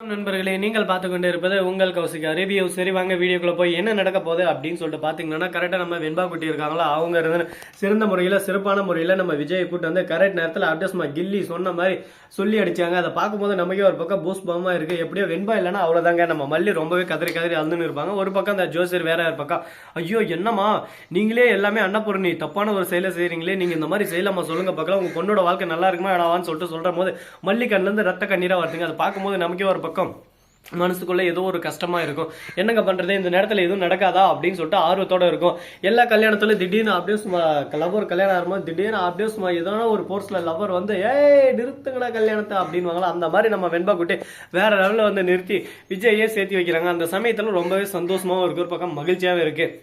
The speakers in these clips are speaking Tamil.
நண்பர்களே நீங்கள் பார்த்து கொண்டு இருப்பது உங்கள் கௌசிகா. ரிவ்யூ சரி வாங்க வீடியோக்குள்ள போய் என்ன நடக்க போகுது அப்படின்னு சொல்லிட்டு பார்த்தீங்கன்னா கரெக்டாக நம்ம வெண்பா குட்டி இருக்காங்களா? அவங்க இருந்து சிறந்த முறையில் சிறப்பான முறையில் நம்ம விஜய் கூட்டு வந்து கரெக்ட் நேரத்தில் அப்டேஸ்மா கில்லி சொன்ன மாதிரி சொல்லி அடிச்சாங்க. அதை பார்க்கும்போது நமக்கே ஒரு பக்கம் பூஸ் பாமா இருக்குது எப்படியோ வெண்பா இல்லைன்னா அவ்வளோதாங்க நம்ம மல்லி ரொம்பவே கதறி கதறி அழுதுன்னு இருப்பாங்க. ஒரு பக்கம் அந்த ஜோசியர் வேற ஒரு பக்கம் ஐயோ என்னம்மா? நீங்களே எல்லாமே அன்னபூர்ணி தப்பான ஒரு செயலை செய்கிறீங்களே நீங்கள் இந்த மாதிரி செய்யலாமா சொல்லுங்க பார்க்கலாம் உங்கள் பொண்ணோட வாழ்க்கை நல்லா இருக்குமா இடாவான்னு சொல்லிட்டு சொல்கிற போது மல்லி கண்ணுல ரத்த கண்ணீராக வருதுங்க. அதை பார்க்கும்போது நமக்கே ஒரு பக்கம் மனசுக்குள்ளே ஏதோ ஒரு கஷ்டமாக இருக்கும். என்னங்க பண்ணுறது இந்த நேரத்தில் எதுவும் நடக்காதா? அப்படின்னு சொல்லிட்டு ஆர்வத்தோட இருக்கும். எல்லா கல்யாணத்துல திடீர்னு அப்படியே சும்மா லவர் கல்யாணம் ஆகும்போது திடீர்னு அப்படியே சும்மா ஏதோ ஒரு போர்ஸில் லவ்வர் வந்து ஏய் நிறுத்துங்கடா கல்யாணத்தை அப்படின்வாங்களா அந்த மாதிரி நம்ம வெண்பா குட்டி வேற லெவலில் வந்து நிறுத்தி விஜயே சேர்த்து வைக்கிறாங்க. அந்த சமயத்தில் ரொம்பவே சந்தோஷமாகவும் இருக்கு. ஒரு பக்கம் மகிழ்ச்சியாவே இருக்குது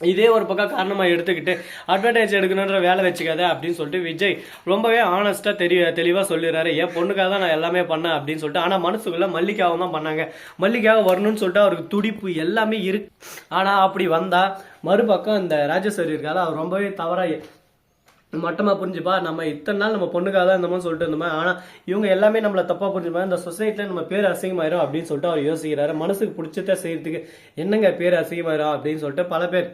இதே ஒரு பக்கம் காரணமாக எடுத்துக்கிட்டு அட்வர்டைஸ் எடுக்கணுன்ற வேலை வச்சுக்காத அப்படின்னு சொல்லிட்டு விஜய் ரொம்பவே ஆனஸ்ட்டாக தெரிய தெளிவாக சொல்லிடுறாரு. என் பொண்ணுக்காக தான் நான் எல்லாமே பண்ணேன் அப்படின்னு சொல்லிட்டு ஆனால் மனசுக்குள்ள மல்லிகாவும் தான் பண்ணாங்க. மல்லிகாவை வரணும்னு சொல்லிட்டு அவருக்கு துடிப்பு எல்லாமே இருக்கு. ஆனால் அப்படி வந்தால் மறுபக்கம் இந்த ராஜேஸ்வரி இருக்காது அவர் ரொம்பவே தவறாக மட்டமாக புரிஞ்சுப்பா. நம்ம இத்தனை நாள் நம்ம பொண்ணுக்காக தான் இந்த சொல்லிட்டு இருந்தோம்? ஆனால் இவங்க எல்லாமே நம்மளை தப்பாக புரிஞ்சுப்பா. இந்த சொசைட்டியில் நம்ம பேர் அசிங்கமாயிரும் அப்படின்னு சொல்லிட்டு அவர் யோசிக்கிறாரு. மனசுக்கு பிடிச்சத செய்யறதுக்கு என்னங்க பேர் அசிங்கமாயிரும் அப்படின்னு சொல்லிட்டு பல பேர்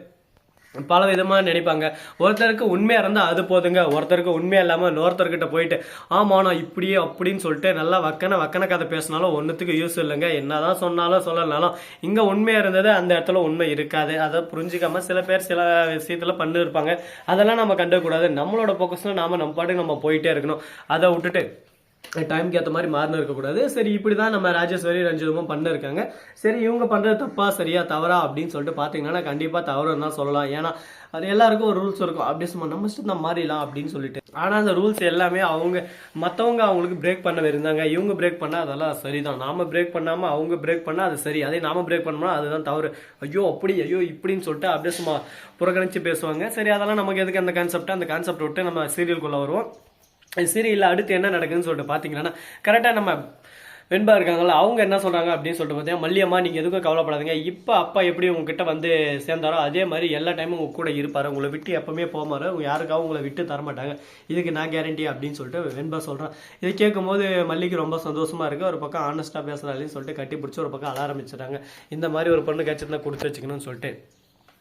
பல விதமாக நினைப்பாங்க. ஒருத்தருக்கு உண்மையாக இருந்தால் அது போதுங்க. ஒருத்தருக்கு உண்மையாக இல்லாமல் இன்னொருத்தர்கிட்ட போயிட்டு ஆமா நான் இப்படியே அப்படின்னு சொல்லிட்டு நல்லா வக்கன வக்கன கதை பேசினாலும் ஒன்றுத்துக்கு யூஸ் இல்லைங்க. என்ன தான் சொன்னாலும் சொல்லலனாலும் இங்கே உண்மையாக இருந்தது அந்த இடத்துல உண்மை இருக்காது. அதை புரிஞ்சிக்காமல் சில பேர் சில விஷயத்தில் பண்ணிருப்பாங்க. அதெல்லாம் நம்ம கண்டக்கூடாது நம்மளோட ஃபோக்கஸில் நாம் நம்ம பாட்டுக்கு நம்ம போயிட்டே இருக்கணும். அதை விட்டுட்டு டைம்க்கு ஏற்ற மாதிரி மாறின இருக்கக்கூடாது. சரி இப்படி தான் நம்ம ராஜேஸ்வரி ரஞ்சிதமும் பண்ணிருக்காங்க சரி இவங்க பண்ணுறது தப்பா சரியா தவறா அப்படின்னு சொல்லிட்டு பார்த்தீங்கன்னா கண்டிப்பாக தவறுன்னு தான் சொல்லலாம். ஏன்னா அது எல்லாருக்கும் ஒரு ரூல்ஸ் இருக்கும். அப்படி சும்மா நம்ம இஷ்டம் தான் மாறிடலாம் அப்படின்னு சொல்லிட்டு. ஆனால் அந்த ரூல்ஸ் எல்லாமே அவங்க மற்றவங்க அவங்களுக்கு பிரேக் பண்ண இருந்தாங்க. இவங்க பிரேக் பண்ணால் அதெல்லாம் சரிதான். நாம பிரேக் பண்ணாமல் அவங்க பிரேக் பண்ணால் அது சரி. அதே நாம பிரேக் பண்ணோம்னா அதுதான் தவறு. ஐயோ அப்படி ஐயோ இப்படின்னு சொல்லிட்டு அப்படியே சும்மா புறக்கணிச்சு பேசுவாங்க. சரி அதெல்லாம் நமக்கு எதுக்கு அந்த கான்செப்ட் அந்த கான்செப்ட் விட்டு நம்ம சீரியல்குள்ளே வருவோம். சீரியலில் அடுத்து என்ன நடக்குதுன்னு சொல்லிட்டு பார்த்தீங்கன்னா கரெக்டாக நம்ம வெண்பா இருக்காங்கல்ல அவங்க என்ன சொல்கிறாங்க அப்படின்னு சொல்லிட்டு பார்த்தீங்கன்னா மல்லியம்மா நீங்கள் எதுக்கும் கவலைப்படாதீங்க. இப்போ அப்பா எப்படி உங்ககிட்ட வந்து சேர்ந்தாரோ அதே மாதிரி எல்லா டைமும் உங்கள் கூட இருப்பார். உங்களை விட்டு எப்போவுமே போமாரு யாருக்காக உங்களை விட்டு தர மாட்டாங்க. இதுக்கு நான் கேரண்டி அப்படின்னு சொல்லிட்டு வெண்பா சொல்கிறேன் இதை கேட்கும்போது மல்லிக்கு ரொம்ப சந்தோஷமாக இருக்குது ஒரு பக்கம் ஆனஸ்ட்டாக பேசுகிறாள்னு சொல்லிட்டு கட்டி பிடிச்சி ஒரு பக்கம் அலாரம்பிச்சிட்டாங்க இந்த மாதிரி ஒரு பொண்ணு கட்சிருந்தா கொடுத்து வச்சுக்கணும்னு சொல்லிட்டு.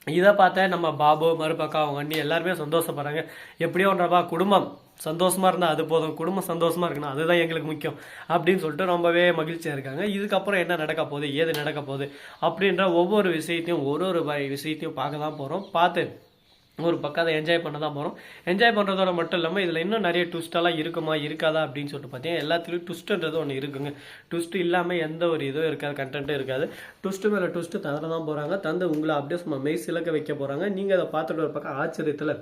இதை பார்த்த நம்ம பாபு மறுபக்கம் அவங்க அண்ணி எல்லாருமே சந்தோஷப்படுறாங்க. எப்படியோ ஒன்றப்பா குடும்பம் சந்தோஷமா இருந்தால் அது போதும். குடும்பம் சந்தோஷமா இருக்கணும் அதுதான் எங்களுக்கு முக்கியம் அப்படின்னு சொல்லிட்டு ரொம்பவே மகிழ்ச்சியாக இருக்காங்க. இதுக்கப்புறம் என்ன நடக்க போகுது ஏது நடக்க போகுது அப்படின்ற ஒவ்வொரு விஷயத்தையும் ஒரு ஒரு விஷயத்தையும் பார்க்க தான் போகிறோம் பார்த்து ஒரு பக்கம் அதை என்ஜாய் பண்ண தான் போகிறோம் என்ஜாய் பண்ணுறதோட மட்டும் இல்லாமல் இதில் இன்னும் நிறைய ட்விஸ்டெல்லாம் இருக்குமா இருக்காதா அப்படின்னு சொல்லிட்டு பார்த்தீங்கன்னா எல்லாத்துலேயும் ட்விஸ்ட்டுன்றது ஒன்று இருக்குங்க. ட்விஸ்ட் இல்லாமல் எந்த ஒரு இதுவும் இருக்காது கண்டென்ட்டும் இருக்காது. ட்விஸ்ட்டு மேலே ட்விஸ்ட்டு தந்துட தான் போகிறாங்க தந்து உங்களை அப்படியே சும்மா மெய் சிலக்க வைக்க போகிறாங்க நீங்கள் அதை பார்த்துட்டு ஒரு பக்கம் ஆச்சரியத்தில்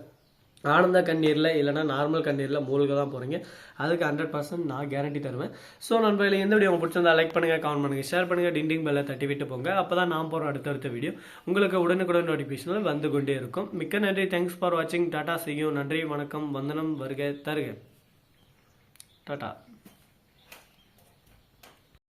ஆனந்த கண்ணீரில் இல்லைனா நார்மல் கண்ணீரில் மூழ்க தான் போகிறீங்க அதுக்கு ஹண்ட்ரட் பர்சன்ட் நான் கேரண்டி தருவேன். ஸோ நண்பர்களே எந்த வீடியோ உங்களுக்கு பிடிச்சிருந்தா லைக் பண்ணுங்கள் கமெண்ட் பண்ணுங்கள் ஷேர் பண்ணுங்கள் டிண்டிங் பெல்லை தட்டி விட்டு போங்க. அப்போ தான் நான் போகிற அடுத்தடுத்த வீடியோ உங்களுக்கு உடனுக்குடன் நோட்டிஃபிகேஷனில் வந்து கொண்டே இருக்கும். மிக்க நன்றி. தேங்க்ஸ் ஃபார் வாட்சிங் டாடா செய்யும் நன்றி வணக்கம். வந்தனம் வருக தருக. டாடா.